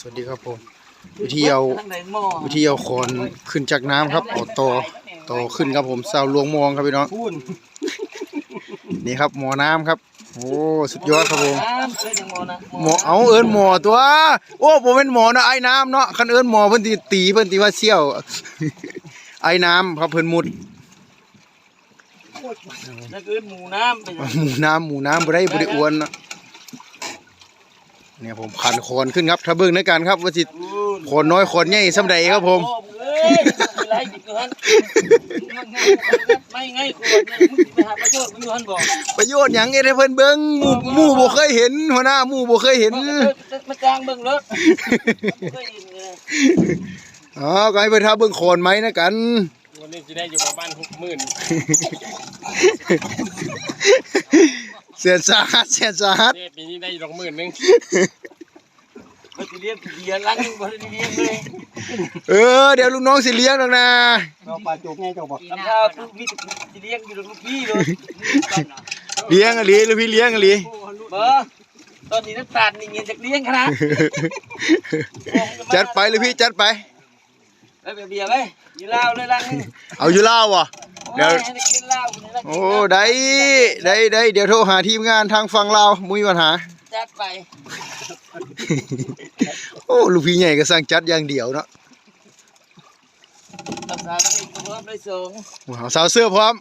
สวัสดีครับผม วิธีเอาทางไหนหม้อวิธีเอาคอนขึ้นจากน้ำครับเอาต่อต่อขึ้นครับผมสาวหลวงมองครับพี่น้องพูนนี่ครับหมอน้ำครับโอ้สุดยอดครับผมน้ำเคยยังหม้อนะหมอเอาเอิ้นหมอตัว โอ้ผมเป็นหมอนะไอ้น้ำเนาะคันเอิ้นหมอเพิ่นสิตีเพิ่นสิว่าเสี่ยว ไอ้น้ำครับเพิ่นมุดนั่นคือหมูน้ำเป็นหมูน้ำหมูน้ำบ่ได้บ่ได้อ้วนนะ เนี่ยผมขันคอนขึ้นครับถ้าเบิ่งในการครับว่าสิคอนน้อยคอนใหญ่ส่ำใดครับผมโอ้เอ้ยไม่ไรดิเกินไม่ไงควรเลยมึงไปหาประโยชน์มึงอยู่หันบอกประโยชน์หยังเอ็ดให้เพิ่นเบิ่งหมู่หมู่บ่เคยเห็น หัวหน้าหมู่บ่เคยเห็นมาจ้างเบิ่งรถเคยเห็นเลยอ๋อก็ให้เพิ่นทาเบิ่งคอนไหมนะกันวันนี้จะได้อยู่ประมาณหกหมื่น เสียนสาหัสเสียนสาหัสเนี่ยปีนี้ได้อยู่สองหมื่นหนึงก็จะเลี้ยงเบียร์ลังบ่ได้เลี้ยงเลยเออเดี๋ยวลูกน้องสิเลี้ยงดอกนะเราปลาจุกไงเจ้าบอกทำท่าคือมีจะเลี้ยงอยู่ลูกพี่เลยเลี้ยงอะลีลูกพี่เลี้ยงอะลีเบอร์ตอนนี้น้ำตาลนี่เงี้ยจากเลี้ยงขนาด จัดไปลูกพี่จัดไป ไปเบียร์ไปยีเหล้าเลยลังนึงเอาอยู่ลาวว่ะเดี๋ยวให้กินเหล้าคนนี้ละโอ้ได้ได้ได้เดี๋ยวโทรหาทีมงานทางฝั่งลาวมุ้ยปัญหาจัดไป โอ้ลูกพี่ใหญ่ก็สร้างจัดอย่างเดียวเนาะตับสามสิบก็เพิ่มได้สูงว้าวสาวเสื้อพร้อม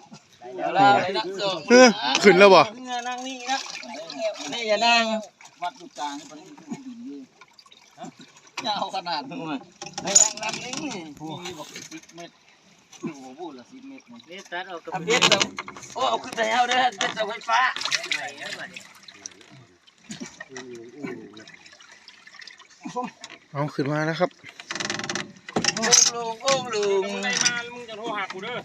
เดี๋ยวเราได้นักสูงเออขึ้นแล้วบ่นั่งนี่นะนี่อย่านั่งวัดลูกกลางให้มันยาวขนาดนู้นให้นั่งนั่งนี่ มีบอกสิบเมตรโอ้โหพูดละสิบเมตรนี่ตัดเอากับเพชรเราโอ้เอาขึ้นไปเอาเด้อเป็นเสาไฟฟ้าเอาขึ้นมาแล้วครับโอ้ลุงโอ้ลุงมึงได้มาแล้วมึงจะโทรหากูเด้อ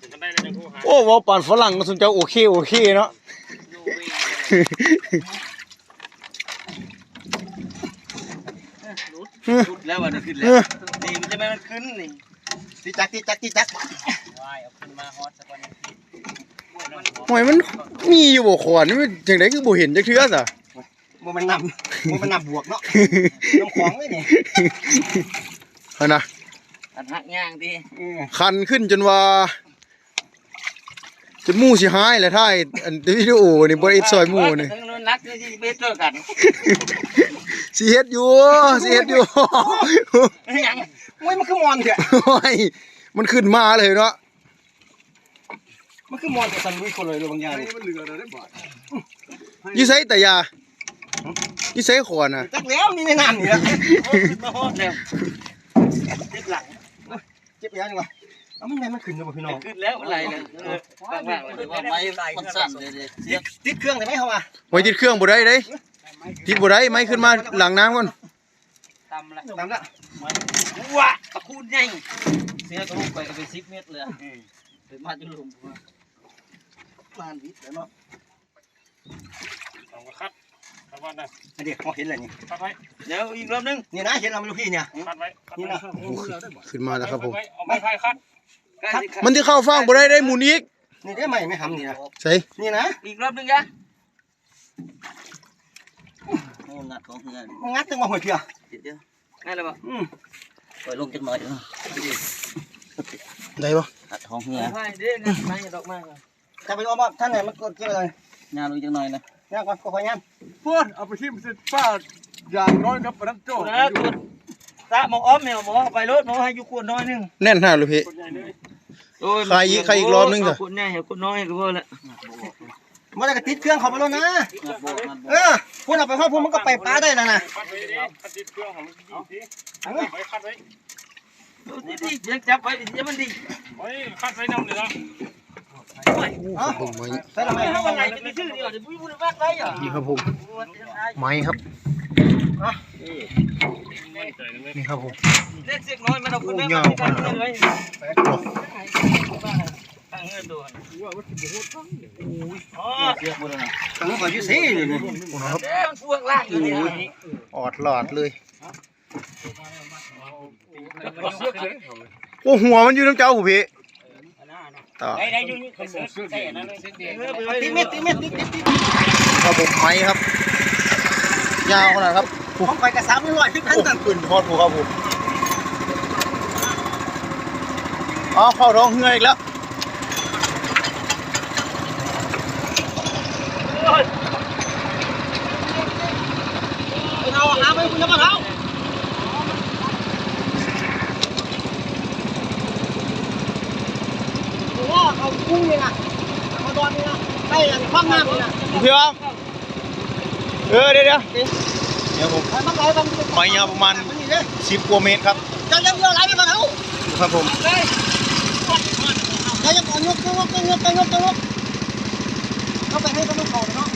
ถึงกันได้แล้วจะโทรหาโอ้ว่าปานฝรั่งก็สนใจโอเคโอเคเนาะ รุดแล้ววันนี้ขึ้นแล้วนี่มันจะไม่มันขึ้นนี่ตีจักตีจักตีจักวายเอาขึ้นมาฮอตสักวันนี้หอยมันมีอยู่บ่ขอนมันจังไดคือบ่เห็นจักเทื่อซะมันมันนำมันมันนำบวกเนาะน้ำของเลยนี่เฮานะอันหักย่างดิคันขึ้นจนว่าจนหมู่สิหายแล้วท้ายอันวิดีโอนี่บ่ได้เอ็ดซอยหมู่นี่ ทั้งนั้นนักที่เบสเตอร์กันสิเฮ็ดอยู่สิเฮ็ดอยู่ยังโอ้ยมันคือมอนเถอะโอ้ยมันขึ้นมาเลยเนาะมันคือมอนแต่สันลุยคนเลยเลยบางอย่างอยู่ไสแต่ยาอยู่ไสขอนน่ะจักแล้วมีในน้ำนี่แหละขึ้นมาฮอตแล้วติดหลังเจ็บยังไง เอามันแม่มันขึ้นเลยบ่พี่น้องขึ้นแล้วอะไรนะบางๆเลยว่าไม่มันสั่นเลยเสียติดเครื่องได้ไหมเขาอะไว้ติดเครื่องบ่ได้เด้ติดบ่ได้ไม่ขึ้นมาหลังน้ำก่อนตำละตามละว้าตะคูนใหญ่เสียกระลูกไปเป็นสิบเมตรเลยเป็นมาจนลุมมานวิทย์แล้วเนาะเอามาคัดคัดไว้นะอันนี้เขาเห็นอะไรนี่คัดไว้เดี๋ยวอีกรอบนึงนี่นะเห็นเราไม่รู้พี่เนี่ยคัดไว้คัดนี่ไว้นะขึ้นมาแล้วครับผมเอาไม้พายคัด มันที่เข้าฟังบ่ได้ได้หมุนอีกนี่ได้ไหมไม่ทำนี่นะใส่นี่นะอีกรอบนึงจ้ะโอ้งัดของเงินมันงัดจังมาหัวเพียเดี๋ยวง่ายเลยป่ะอืมปล่อยลงจังหน่อยได้บ่งัดของเงินไม่เด้งัดไม่ดอกไม้จะไปเอามาท่านไหนมันกดเกี่ยวเลยงานลงจังหน่อยนะเนี่ยก่อนขอยันพูดเอาไปทิ่มเส้นป้าอย่างน้อยครับปนัดโจ้นะคุณตาหมออ้อมแมวหมอไปรถหมอให้อยู่ขวดน้อยนึงแน่นหน้าลูกพี่ คนใหญ่เลยใครอีกใครอีกรอบนึงเถอะขวดใหญ่ขวดน้อยก็พอละมันจะติดเครื่องเขาไปแล้วนะ เออพูดเอาไปห้องพูดมันก็ไปป้าได้แล้วนะคัดไว้ดิคัดติดเครื่องของมันดีสิไว้คัดไว้นี่ดิยังจับไว้ดิมันดีไว้คัดไว้น้ำเลยเนาะอ๋อผมไม้ใส่ละไม่ถ้าวันไหนจะมีชื่อเดียวจะพูดพูดมากไรอะนี่ครับผมไม้ครับใจนะแม่ นี่ครับผมเล็กเสียน้อยมันเอาคนนั้นมาตั้งเงินไว้ตั้งเงินดูอ๋อเสียบุญนะตั้งก่อนยุ่ซี่เลยนี่ครับเด้มันพวกล่างอยู่นี่ออดหลอดเลยโอ้หัวมันอยู่น้ำเจ้าหูพี่ต่อได้ได้ยุ่งเขาเสือใส่อันนั้นเลยตีเม็ดตีเม็ดตีเม็ดตีครับผมไม้ครับ ยาวขนาดครับ ผมไปกับสามร้อยที่พันโอ้ตันขึ้นฮอดภูครับผมอ๋อเข้าท้องเหืออีกแล้วเอาหาไปคุณจะมาเท้าโอ้โหเอากุ้งนี่นะเอาตอนนี้นะไปคว่ำน้ำนี่นะพี่ครับเออเดี๋ยวเดี๋ยว เดี๋ยวผมไปมาไหลบังไปยาวประมาณนี่เลยสิบกว่าเมตรครับจะยังเดียวไหลไปก่อนเอาครับผมจะยังก่อนยกยกยกยกยกยกเข้าไปให้เขาต้องเขาเนาะ